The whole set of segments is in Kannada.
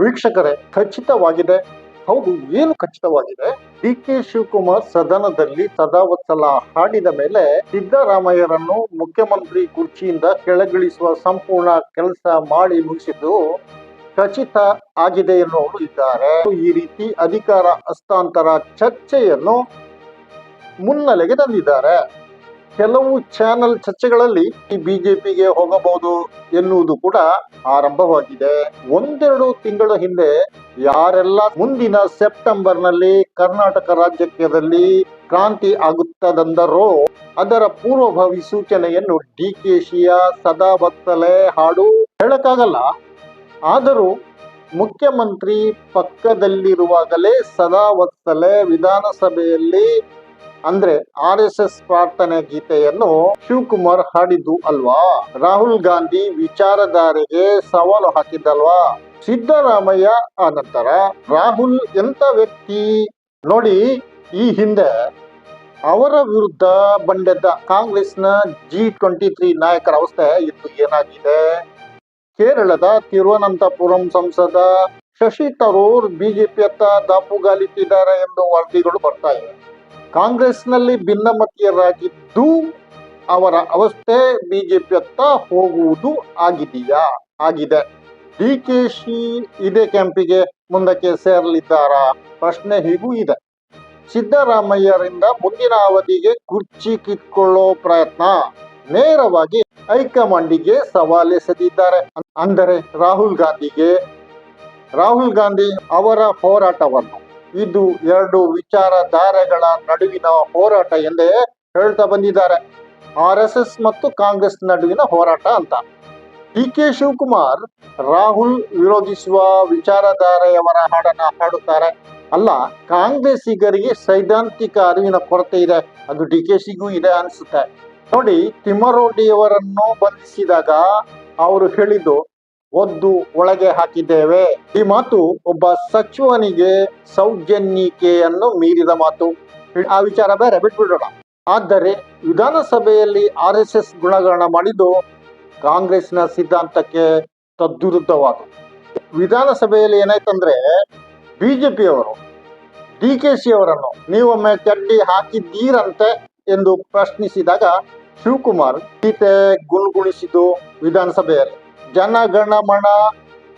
ವೀಕ್ಷಕರೇ, ಖಚಿತವಾಗಿದೆ. ಹೌದು, ಏನು ಖಚಿತವಾಗಿದೆ? ಡಿ ಕೆ ಶಿವಕುಮಾರ್ ಸದನದಲ್ಲಿ ಸದಾವತ್ಸಲ ಹಾಡಿದ ಮೇಲೆ ಸಿದ್ದರಾಮಯ್ಯರನ್ನು ಮುಖ್ಯಮಂತ್ರಿ ಕುರ್ಚಿಯಿಂದ ಕೆಳಗಿಳಿಸುವ ಸಂಪೂರ್ಣ ಕೆಲಸ ಮಾಡಿ ಮುಗಿಸಿದ್ದು ಖಚಿತ ಆಗಿದೆ ಎನ್ನುವರು ಇದ್ದಾರೆ. ಈ ರೀತಿ ಅಧಿಕಾರ ಹಸ್ತಾಂತರ ಚರ್ಚೆಯನ್ನು ಮುನ್ನೆಲೆಗೆ ತಂದಿದ್ದಾರೆ. ಕೆಲವು ಚಾನೆಲ್ ಚರ್ಚೆಗಳಲ್ಲಿ ಈ ಬಿಜೆಪಿಗೆ ಹೋಗಬಹುದು ಎನ್ನುವುದು ಕೂಡ ಆರಂಭವಾಗಿದೆ. ಒಂದೆರಡು ತಿಂಗಳ ಹಿಂದೆ ಯಾರೆಲ್ಲ ಮುಂದಿನ ಸೆಪ್ಟೆಂಬರ್ನಲ್ಲಿ ಕರ್ನಾಟಕ ರಾಜ್ಯದಲ್ಲಿ ಕ್ರಾಂತಿ ಆಗುತ್ತದಂದರೋ ಅದರ ಪೂರ್ವಭಾವಿ ಸೂಚನೆಯನ್ನು ಡಿ ಕೆ ಶಿಯ ಸದಾ ಬತ್ತಲೆ ಹಾಡು ಹೇಳಕ್ಕಾಗಲ್ಲ. ಆದರೂ ಮುಖ್ಯಮಂತ್ರಿ ಪಕ್ಕದಲ್ಲಿರುವಾಗಲೇ ಸದಾ ವತ್ಸಲೆ ವಿಧಾನಸಭೆಯಲ್ಲಿ ಅಂದ್ರೆ ಆರ್ ಎಸ್ ಎಸ್ ಪ್ರಾರ್ಥನೆ ಗೀತೆಯನ್ನು ಶಿವಕುಮಾರ್ ಹಾಡಿದ್ದು ಅಲ್ವಾ? ರಾಹುಲ್ ಗಾಂಧಿ ವಿಚಾರಧಾರೆಗೆ ಸವಾಲು ಹಾಕಿದ್ದಲ್ವಾ? ಸಿದ್ದರಾಮಯ್ಯ ಆ ನಂತರ ರಾಹುಲ್ ಎಂತ ವ್ಯಕ್ತಿ? ನೋಡಿ, ಈ ಹಿಂದೆ ಅವರ ವಿರುದ್ಧ ಬಂಡೆದ್ದ ಕಾಂಗ್ರೆಸ್ನ ಜಿ ಟ್ವೆಂಟಿ ತ್ರೀ ನಾಯಕರ ಅವಸ್ಥೆ ಇದು ಏನಾಗಿದೆ? ಕೇರಳದ ತಿರುವನಂತಪುರಂ ಸಂಸದ ಶಶಿ ತರೂರ್ ಬಿಜೆಪಿಯತ್ತ ದಾಪುಗಾಲಿಟ್ಟಿದ್ದಾರೆ ಎಂದು ವರದಿಗಳು ಬರ್ತಾ ಇವೆ. ಕಾಂಗ್ರೆಸ್ನಲ್ಲಿ ಭಿನ್ನಮತೀಯರಾಗಿದ್ದು ಅವರ ಅವಸ್ಥೆ ಬಿಜೆಪಿಯತ್ತ ಹೋಗುವುದು ಆಗಿದೆಯಾ? ಆಗಿದೆ. ಡಿ ಕೆ ಶಿ ಇದೇ ಕ್ಯಾಂಪಿಗೆ ಮುಂದಕ್ಕೆ ಸೇರಲಿದ್ದಾರಾ? ಪ್ರಶ್ನೆ ಹೀಗೂ ಇದೆ. ಸಿದ್ದರಾಮಯ್ಯರಿಂದ ಮುಂದಿನ ಅವಧಿಗೆ ಕುರ್ಚಿ ಕಿತ್ಕೊಳ್ಳೋ ಪ್ರಯತ್ನ? ನೇರವಾಗಿ ಹೈಕಮಾಂಡಿಗೆ ಸವಾಲೆಸೆದಿದ್ದಾರೆ ಅಂದರೆ ರಾಹುಲ್ ಗಾಂಧಿಗೆ. ರಾಹುಲ್ ಗಾಂಧಿ ಅವರ ಹೋರಾಟವನ್ನು ಇದು ಎರಡು ವಿಚಾರಧಾರೆಗಳ ನಡುವಿನ ಹೋರಾಟ ಎಂದೇ ಹೇಳ್ತಾ ಬಂದಿದ್ದಾರೆ. ಆರ್ ಎಸ್ ಎಸ್ ಮತ್ತು ಕಾಂಗ್ರೆಸ್ ನಡುವಿನ ಹೋರಾಟ ಅಂತ. ಡಿ ಕೆ ಶಿವಕುಮಾರ್ ರಾಹುಲ್ ವಿರೋಧಿಸುವ ವಿಚಾರಧಾರೆಯವರ ಹಾಡನ್ನ ಹಾಡುತ್ತಾರೆ. ಅಲ್ಲ, ಕಾಂಗ್ರೆಸ್ಸಿಗರಿಗೆ ಸೈದ್ಧಾಂತಿಕ ಅರಿವಿನ ಕೊರತೆ ಇದೆ. ಅದು ಡಿ ಕೆ ಸಿಗೂ ಇದೆ ಅನಿಸುತ್ತೆ. ನೋಡಿ ತಿಮ್ಮರೋಡಿಯವರನ್ನು ಬಂಧಿಸಿದಾಗ ಅವರು ಹೇಳಿದ್ದು ಒದ್ದು ಒಳಗೆ ಹಾಕಿದ್ದೇವೆ. ಈ ಮಾತು ಒಬ್ಬ ಸಚಿವನಿಗೆ ಸೌಜನ್ಯಿಕೆಯನ್ನು ಮೀರಿದ ಮಾತು. ಆ ವಿಚಾರ ಬೇರೆ, ಬಿಟ್ಬಿಡೋಣ. ಆದರೆ ವಿಧಾನಸಭೆಯಲ್ಲಿ ಆರ್ ಎಸ್ ಎಸ್ ಗುಣಗಾನ ಮಾಡಿದ್ದು ಕಾಂಗ್ರೆಸ್ನ ಸಿದ್ಧಾಂತಕ್ಕೆ ತದ್ವಿರುದ್ಧವಾದ. ವಿಧಾನಸಭೆಯಲ್ಲಿ ಏನಾಯ್ತಂದ್ರೆ ಬಿಜೆಪಿಯವರು, ಡಿ ಕೆ ಶಿ ಅವರನ್ನು ನೀವೊಮ್ಮೆ ಚಡ್ಡಿ ಹಾಕಿದ್ದೀರಂತೆ ಎಂದು ಪ್ರಶ್ನಿಸಿದಾಗ ಶಿವಕುಮಾರ್ ಗೀತೆ ಗುಣಗುಣಿಸಿದ್ದು ವಿಧಾನಸಭೆಯಲ್ಲಿ. ಜನಗಣಮನ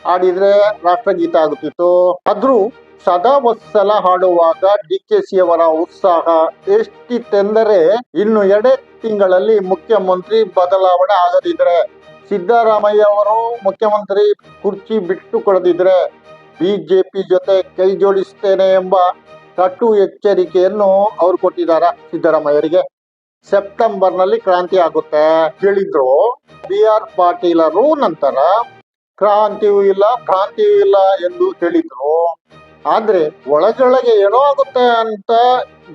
ಹಾಡಿದ್ರೆ ರಾಷ್ಟ್ರಗೀತೆ ಆಗುತ್ತಿತ್ತು. ಆದ್ರೂ ಸದಾ ವತ್ಸಲ ಹಾಡುವಾಗ ಡಿ ಕೆ ಸಿ ಅವರ ಉತ್ಸಾಹ ಎಷ್ಟಿತ್ತೆಂದರೆ ಇನ್ನು ಎರಡೇ ತಿಂಗಳಲ್ಲಿ ಮುಖ್ಯಮಂತ್ರಿ ಬದಲಾವಣೆ ಆಗದಿದ್ರೆ ಸಿದ್ದರಾಮಯ್ಯ ಅವರು ಮುಖ್ಯಮಂತ್ರಿ ಕುರ್ಚಿ ಬಿಟ್ಟು ಕೊಡದಿದ್ರೆ ಬಿಜೆಪಿ ಜೊತೆ ಕೈ ಜೋಡಿಸ್ತೇನೆ ಎಂಬ ಕಟು ಎಚ್ಚರಿಕೆಯನ್ನು ಅವರು ಕೊಟ್ಟಿದ್ದಾರೆ ಸಿದ್ದರಾಮಯ್ಯರಿಗೆ. ಸೆಪ್ಟೆಂಬರ್ನಲ್ಲಿ ಕ್ರಾಂತಿ ಆಗುತ್ತೆ. ಹೇಳಿದ್ರು ಬಿ ಆರ್ ಪಾಟೀಲರು ನಂತರ. ಕ್ರಾಂತಿಯೂ ಇಲ್ಲ ಕ್ರಾಂತಿಯೂ ಇಲ್ಲ ಎಂದು ಹೇಳಿದ್ರು. ಆದ್ರೆ ಒಳಗೊಳಗೆ ಏನೋ ಆಗುತ್ತೆ ಅಂತ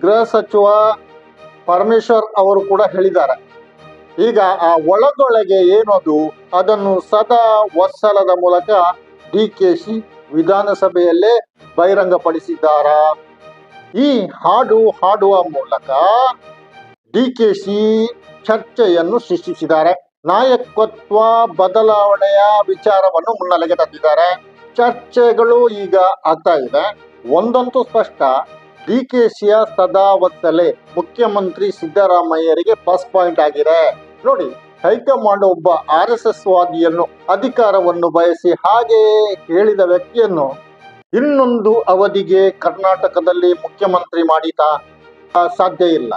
ಗೃಹ ಸಚಿವ ಪರಮೇಶ್ವರ್ ಅವರು ಕೂಡ ಹೇಳಿದ್ದಾರೆ. ಈಗ ಆ ಒಳಗೊಳಗೆ ಏನದು, ಅದನ್ನು ಸದಾ ಒಸ್ಸಲದ ಮೂಲಕ ಡಿ ಕೆ ಸಿ ವಿಧಾನಸಭೆಯಲ್ಲೇ ಬಹಿರಂಗಪಡಿಸಿದ್ದಾರ? ಈ ಹಾಡು ಹಾಡುವ ಮೂಲಕ ಡಿ ಕೆ ಶಿ ಚರ್ಚೆಯನ್ನು ಸೃಷ್ಟಿಸಿದ್ದಾರೆ. ನಾಯಕತ್ವ ಬದಲಾವಣೆಯ ವಿಚಾರವನ್ನು ಮುನ್ನೆಲೆಗೆ ತಂದಿದ್ದಾರೆ. ಚರ್ಚೆಗಳು ಈಗ ಆಗ್ತಾ ಇದೆ. ಒಂದಂತೂ ಸ್ಪಷ್ಟ, ಡಿ ಕೆ ಸಿಯ ಸದಾ ಒತ್ತಲೆ ಮುಖ್ಯಮಂತ್ರಿ ಸಿದ್ದರಾಮಯ್ಯರಿಗೆ ಪ್ಲಸ್ ಪಾಯಿಂಟ್ ಆಗಿದೆ. ನೋಡಿ, ಹೈಕಮಾಂಡ್ ಒಬ್ಬ ಆರ್ ಎಸ್ ಎಸ್ ವಾದಿಯನ್ನು ಅಧಿಕಾರವನ್ನು ಬಯಸಿ ಹಾಗೆ ಹೇಳಿದ ವ್ಯಕ್ತಿಯನ್ನು ಇನ್ನೊಂದು ಅವಧಿಗೆ ಕರ್ನಾಟಕದಲ್ಲಿ ಮುಖ್ಯಮಂತ್ರಿ ಮಾಡಿದ ಸಾಧ್ಯ ಇಲ್ಲ.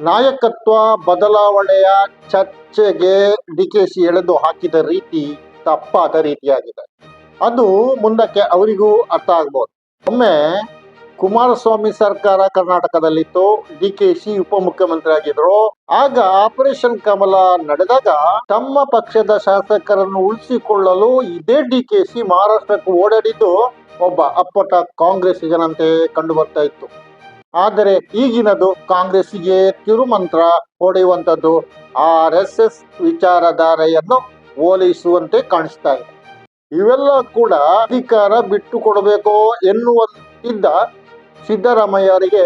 ನಾಯಕತ್ವ ಬದಲಾವಣೆಯ ಚರ್ಚೆಗೆ ಡಿ ಕೆ ಸಿ ಎಳೆದು ಹಾಕಿದ ರೀತಿ ತಪ್ಪಾದ ರೀತಿಯಾಗಿದೆ. ಅದು ಮುಂದಕ್ಕೆ ಅವರಿಗೂ ಅರ್ಥ ಆಗ್ಬೋದು. ಒಮ್ಮೆ ಕುಮಾರಸ್ವಾಮಿ ಸರ್ಕಾರ ಕರ್ನಾಟಕದಲ್ಲಿತ್ತು, ಡಿ ಕೆ ಶಿ ಉಪಮುಖ್ಯಮಂತ್ರಿ ಆಗಿದ್ರು ಆಗ ಆಪರೇಷನ್ ಕಮಲ ನಡೆದಾಗ ತಮ್ಮ ಪಕ್ಷದ ಶಾಸಕರನ್ನು ಉಳಿಸಿಕೊಳ್ಳಲು ಇದೇ ಡಿ ಕೆ ಸಿ ಮಹಾರಾಷ್ಟ್ರಕ್ಕೆ ಓಡಾಡಿದ್ದು ಒಬ್ಬ ಅಪ್ಪಟ ಕಾಂಗ್ರೆಸ್ಸಿಗನಂತೆ ಕಂಡು ಬರ್ತಾ ಇತ್ತು. ಆದರೆ ಈಗಿನದು ಕಾಂಗ್ರೆಸ್ಸಿಗೆ ತಿರುಮಂತ್ರ ಹೊಡೆಯುವಂಥದ್ದು ಆರ್ ಎಸ್ ಎಸ್ ವಿಚಾರಧಾರೆಯನ್ನು ಹೋಲಿಸುವಂತೆ ಕಾಣಿಸ್ತಾ ಇದೆ. ಇವೆಲ್ಲ ಕೂಡ ಅಧಿಕಾರ ಬಿಟ್ಟು ಕೊಡಬೇಕು ಎನ್ನುವಂತಿದ್ದ ಸಿದ್ದರಾಮಯ್ಯರಿಗೆ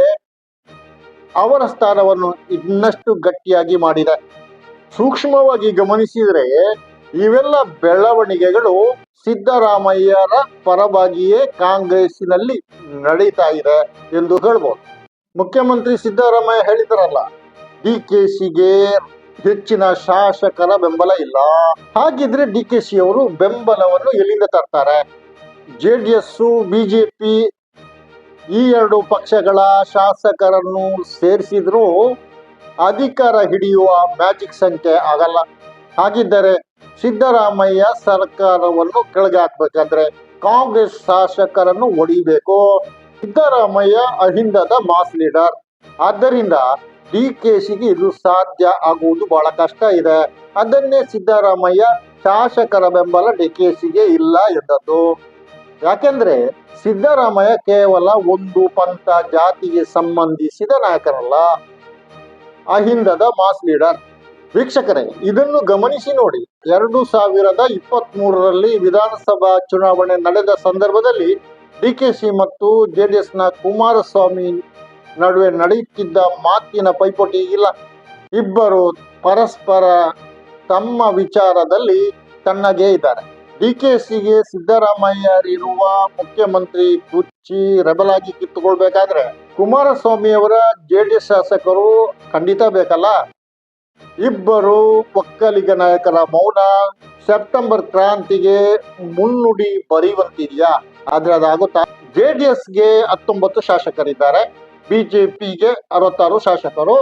ಅವರ ಸ್ಥಾನವನ್ನು ಇನ್ನಷ್ಟು ಗಟ್ಟಿಯಾಗಿ ಮಾಡಿದೆ. ಸೂಕ್ಷ್ಮವಾಗಿ ಗಮನಿಸಿದರೆ ಇವೆಲ್ಲ ಬೆಳವಣಿಗೆಗಳು ಸಿದ್ದರಾಮಯ್ಯರ ಪರವಾಗಿಯೇ ಕಾಂಗ್ರೆಸ್ಸಿನಲ್ಲಿ ನಡೀತಾ ಇದೆ ಎಂದು ಹೇಳ್ಬೋದು. ಮುಖ್ಯಮಂತ್ರಿ ಸಿದ್ದರಾಮಯ್ಯ ಹೇಳಿದಾರಲ್ಲ ಡಿ ಕೆ ಸಿಗೆ ಹೆಚ್ಚಿನ ಶಾಸಕರ ಬೆಂಬಲ ಇಲ್ಲ. ಹಾಗಿದ್ರೆ ಡಿ ಕೆ ಸಿ ಅವರು ಬೆಂಬಲವನ್ನು ಎಲ್ಲಿಂದ ತರ್ತಾರೆ? ಜೆ ಡಿ ಎಸ್ ಬಿಜೆಪಿ ಈ ಎರಡು ಪಕ್ಷಗಳ ಶಾಸಕರನ್ನು ಸೇರಿಸಿದ್ರು ಅಧಿಕಾರ ಹಿಡಿಯುವ ಮ್ಯಾಜಿಕ್ ಸಂಖ್ಯೆ ಆಗಲ್ಲ. ಹಾಗಿದ್ದರೆ ಸಿದ್ದರಾಮಯ್ಯ ಸರ್ಕಾರವನ್ನು ಕೆಳಗೆ ಹಾಕ್ಬೇಕಂದ್ರೆ ಕಾಂಗ್ರೆಸ್ ಶಾಸಕರನ್ನು ಒಡಿಬೇಕು ಸಿದ್ದರಾಮಯ್ಯ ಅಹಿಂದದ ಮಾಸ್ ಲೀಡರ್. ಆದ್ದರಿಂದ ಡಿ ಕೆ ಸಿಗೆ ಇದು ಸಾಧ್ಯ ಆಗುವುದು ಬಹಳ ಕಷ್ಟ ಇದೆ. ಅದನ್ನೇ ಸಿದ್ದರಾಮಯ್ಯ ಶಾಸಕರ ಬೆಂಬಲ ಡಿ ಕೆ ಸಿಗೆ ಇಲ್ಲ ಎಂದದ್ದು. ಯಾಕೆಂದ್ರೆ ಸಿದ್ದರಾಮಯ್ಯ ಕೇವಲ ಒಂದು ಪಂಥ ಜಾತಿಗೆ ಸಂಬಂಧಿಸಿದ ನಾಯಕರಲ್ಲ ಅಹಿಂದದ ಮಾಸ್ ಲೀಡರ್. ವೀಕ್ಷಕರೇ, ಇದನ್ನು ಗಮನಿಸಿ ನೋಡಿ. ಎರಡು ಸಾವಿರದ ಇಪ್ಪತ್ತ್ ವಿಧಾನಸಭಾ ಚುನಾವಣೆ ನಡೆದ ಸಂದರ್ಭದಲ್ಲಿ ಡಿ ಸಿ ಮತ್ತು ಜೆ ಡಿ ಎಸ್ನ ಕುಮಾರಸ್ವಾಮಿ ನಡುವೆ ನಡೆಯುತ್ತಿದ್ದ ಮಾತಿನ ಪೈಪೋಟಿ ಇಲ್ಲ. ಇಬ್ಬರು ಪರಸ್ಪರ ತಮ್ಮ ವಿಚಾರದಲ್ಲಿ ತಣ್ಣಗೆ ಇದ್ದಾರೆ. ಡಿ ಕೆ ಸಿಗೆ ಸಿದ್ದರಾಮಯ್ಯರಿರುವ ಮುಖ್ಯಮಂತ್ರಿ ರೆಬಲ್ ರೆಬಲಾಗಿ ಕಿತ್ತುಕೊಳ್ಬೇಕಾದ್ರೆ ಕುಮಾರಸ್ವಾಮಿ ಅವರ ಜೆ ಡಿ ಎಸ್ ಶಾಸಕರು ಖಂಡಿತ ಬೇಕಲ್ಲ. ಇಬ್ಬರು ಒಕ್ಕಲಿಗ ನಾಯಕರ ಮೌನ ಸೆಪ್ಟೆಂಬರ್ ಕ್ರಾಂತಿಗೆ ಮುನ್ನುಡಿ ಬರೆಯುವಂತಿದೆಯಾ ಆದ್ರೆ ಅದಾಗುತ್ತಾ? ಜೆ ಡಿ ಎಸ್ಗೆ ಹತ್ತೊಂಬತ್ತು ಶಾಸಕರಿದ್ದಾರೆ. ಬಿಜೆಪಿಗೆ ಅರವತ್ತಾರು ಶಾಸಕರು.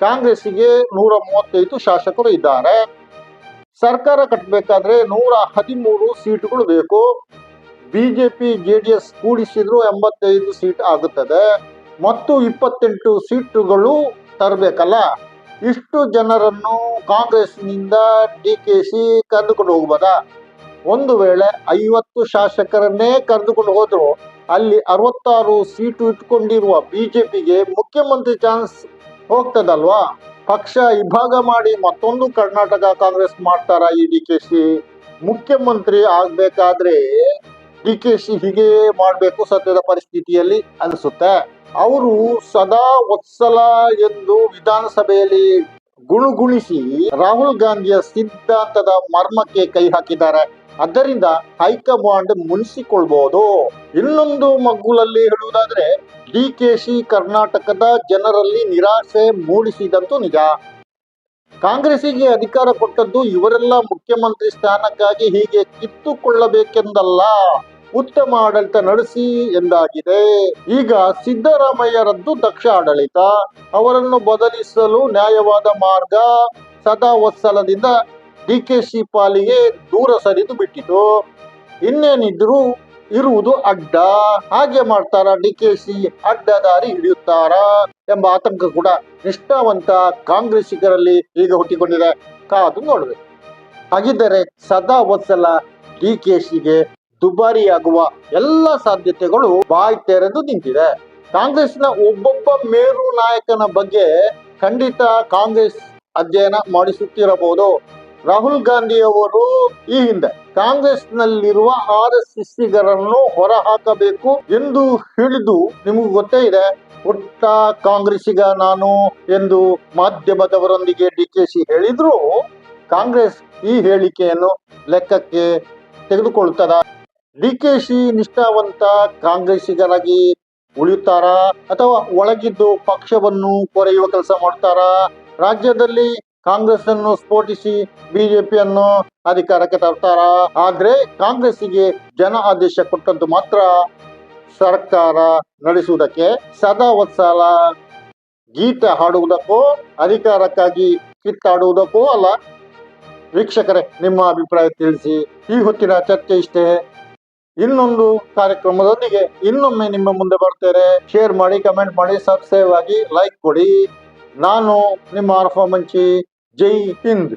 ಕಾಂಗ್ರೆಸ್ಗೆ ನೂರ ಮೂವತ್ತೈದು ಶಾಸಕರು ಇದ್ದಾರೆ. ಸರ್ಕಾರ ಕಟ್ಟಬೇಕಾದ್ರೆ ನೂರ ಹದಿಮೂರು ಸೀಟುಗಳು ಬೇಕು. ಬಿಜೆಪಿ ಜೆ ಡಿ ಎಸ್ ಕೂಡಿಸಿದ್ರು ಎಂಬತ್ತೈದು ಸೀಟ್ ಆಗುತ್ತದೆ. ಮತ್ತು ಇಪ್ಪತ್ತೆಂಟು ಸೀಟುಗಳು ತರಬೇಕಲ್ಲ? ಇಷ್ಟು ಜನರನ್ನು ಕಾಂಗ್ರೆಸ್ನಿಂದ ಡಿ ಕೆ ಸಿ ಕರೆದುಕೊಂಡು ಹೋಗ್ಬೋದಾ? ಒಂದು ವೇಳೆ ಐವತ್ತು ಶಾಸಕರನ್ನೇ ಕರೆದುಕೊಂಡು ಹೋದ್ರು, ಅಲ್ಲಿ ಅರವತ್ತಾರು ಸೀಟು ಇಟ್ಕೊಂಡಿರುವ ಬಿಜೆಪಿಗೆ ಮುಖ್ಯಮಂತ್ರಿ ಚಾನ್ಸ್ ಹೋಗ್ತದಲ್ವಾ? ಪಕ್ಷ ವಿಭಾಗ ಮಾಡಿ ಮತ್ತೊಂದು ಕರ್ನಾಟಕ ಕಾಂಗ್ರೆಸ್ ಮಾಡ್ತಾರ ಈ ಡಿ ಕೆ ಸಿ? ಮುಖ್ಯಮಂತ್ರಿ ಆಗ್ಬೇಕಾದ್ರೆ ಡಿ ಕೆ ಸಿ ಹೀಗೆ ಮಾಡಬೇಕು ಸದ್ಯದ ಪರಿಸ್ಥಿತಿಯಲ್ಲಿ ಅನಿಸುತ್ತೆ. ಅವರು ಸದಾ ವತ್ಸಲ ಎಂದು ವಿಧಾನಸಭೆಯಲ್ಲಿ ಗುಣುಗುಣಿಸಿ ರಾಹುಲ್ ಗಾಂಧಿಯ ಸಿದ್ಧಾಂತದ ಮರ್ಮಕ್ಕೆ ಕೈ ಹಾಕಿದ್ದಾರೆ. ಅದರಿಂದ ಹೈಕಮಾಂಡ್ ಮುನಿಸಿಕೊಳ್ಬಹುದು ಇನ್ನೊಂದು ಮಗ್ಗುಲಲ್ಲಿ ಹೇಳುವುದಾದ್ರೆ, ಡಿ ಕೆ ಸಿ ಕರ್ನಾಟಕದ ಜನರಲ್ಲಿ ನಿರಾಸೆ ಮೂಡಿಸಿದಂತೂ ನಿಜ. ಕಾಂಗ್ರೆಸ್ಸಿಗೆ ಅಧಿಕಾರ ಕೊಟ್ಟದ್ದು ಇವರೆಲ್ಲ ಮುಖ್ಯಮಂತ್ರಿ ಸ್ಥಾನಕ್ಕಾಗಿ ಹೀಗೆ ಕಿತ್ತುಕೊಳ್ಳಬೇಕೆಂದಲ್ಲ. ಉತ್ತಮ ಆಡಳಿತ ನಡೆಸಿ ಎಂದಾಗಿದೆ. ಈಗ ಸಿದ್ದರಾಮಯ್ಯರದ್ದು ದಕ್ಷ ಆಡಳಿತ ಅವರನ್ನು ಬದಲಿಸಲು ನ್ಯಾಯವಾದ ಮಾರ್ಗ ಸದಾ ಒತ್ಸಲದಿಂದ ಡಿ ಕೆ ಶಿ ಪಾಲಿಗೆ ದೂರ ಸರಿದು ಬಿಟ್ಟಿತು. ಇನ್ನೇನಿದ್ರು ಇರುವುದು ಅಡ್ಡ. ಹಾಗೆ ಮಾಡ್ತಾರ ಡಿ ಕೆ ಸಿ ಅಡ್ಡ ದಾರಿ ಹಿಡಿಯುತ್ತಾರ ಎಂಬ ಆತಂಕ ಕೂಡ ನಿಷ್ಠಾವಂತ ಕಾಂಗ್ರೆಸ್ಸಿಗರಲ್ಲಿ ಈಗ ಹುಟ್ಟಿಕೊಂಡಿದೆ. ಕಾದು ನೋಡಬೇಕು. ಹಾಗಿದ್ದರೆ ಸದಾ ಒತ್ಸಲ ಡಿ ಕೆ ಸಿಗೆ ದುಬಾರಿಯಾಗುವ ಎಲ್ಲ ಸಾಧ್ಯತೆಗಳು ಬಾಯಿ ತೆರೆದು ನಿಂತಿದೆ. ಕಾಂಗ್ರೆಸ್ನ ಒಬ್ಬೊಬ್ಬ ಮೇರು ನಾಯಕನ ಬಗ್ಗೆ ಖಂಡಿತ ಕಾಂಗ್ರೆಸ್ ಅಧ್ಯಯನ ಮಾಡಿಸುತ್ತಿರಬಹುದು. ರಾಹುಲ್ ಗಾಂಧಿ ಅವರು ಈ ಹಿಂದೆ ಕಾಂಗ್ರೆಸ್ನಲ್ಲಿರುವ ಆರ್ ಎಸ್ ಎಸ್ಸಿಗರನ್ನು ಹೊರಹಾಕಬೇಕು ಎಂದು ಹೇಳಿದ್ದು ನಿಮಗೆ ಗೊತ್ತೇ ಇದೆ. ಪುಟ್ಟ ಕಾಂಗ್ರೆಸ್ಸಿಗ ನಾನು ಎಂದು ಮಾಧ್ಯಮದವರೊಂದಿಗೆ ಡಿ ಕೆ ಸಿ ಹೇಳಿದ್ರು ಕಾಂಗ್ರೆಸ್ ಈ ಹೇಳಿಕೆಯನ್ನು ಲೆಕ್ಕಕ್ಕೆ ತೆಗೆದುಕೊಳ್ಳುತ್ತದ ಡಿ ಕೆ ಶಿ ನಿಷ್ಠಾವಂತ ಕಾಂಗ್ರೆಸ್ಸಿಗರಾಗಿ ಉಳಿಯುತ್ತಾರಾ? ಅಥವಾ ಒಳಗಿದ್ದು ಪಕ್ಷವನ್ನು ಕೊರೆಯುವ ಕೆಲಸ ಮಾಡ್ತಾರಾ ರಾಜ್ಯದಲ್ಲಿ ಕಾಂಗ್ರೆಸ್ ಅನ್ನು ಸ್ಫೋಟಿಸಿ ಬಿಜೆಪಿಯನ್ನು ಅಧಿಕಾರಕ್ಕೆ ತರ್ತಾರ ಆದ್ರೆ ಕಾಂಗ್ರೆಸ್ಸಿಗೆ ಜನ ಆದೇಶ ಕೊಟ್ಟದ್ದು ಮಾತ್ರ ಸರ್ಕಾರ ನಡೆಸುವುದಕ್ಕೆ ಸದಾ ಒತ್ಸಲ. ಗೀತ ಹಾಡುವುದಕ್ಕೋ ಅಧಿಕಾರಕ್ಕಾಗಿ ಕಿತ್ತಾಡುವುದಕ್ಕೋ ಅಲ್ಲ. ವೀಕ್ಷಕರೇ, ನಿಮ್ಮ ಅಭಿಪ್ರಾಯ ತಿಳಿಸಿ. ಈ ಹೊತ್ತಿನ ಚರ್ಚೆ ಇಷ್ಟೇ. ಇನ್ನೊಂದು ಕಾರ್ಯಕ್ರಮದೊಂದಿಗೆ ಇನ್ನೊಮ್ಮೆ ನಿಮ್ಮ ಮುಂದೆ ಬರ್ತೇನೆ. ಶೇರ್ ಮಾಡಿ ಕಮೆಂಟ್ ಮಾಡಿ ಸಬ್ಸ್ಕ್ರೈಬ್ ಆಗಿ ಲೈಕ್ ಕೊಡಿ. ನಾನು ನಿಮ್ಮ ಆರ್ಫಾ ಮಂಚಿ ಜೈ ಹಿಂದ್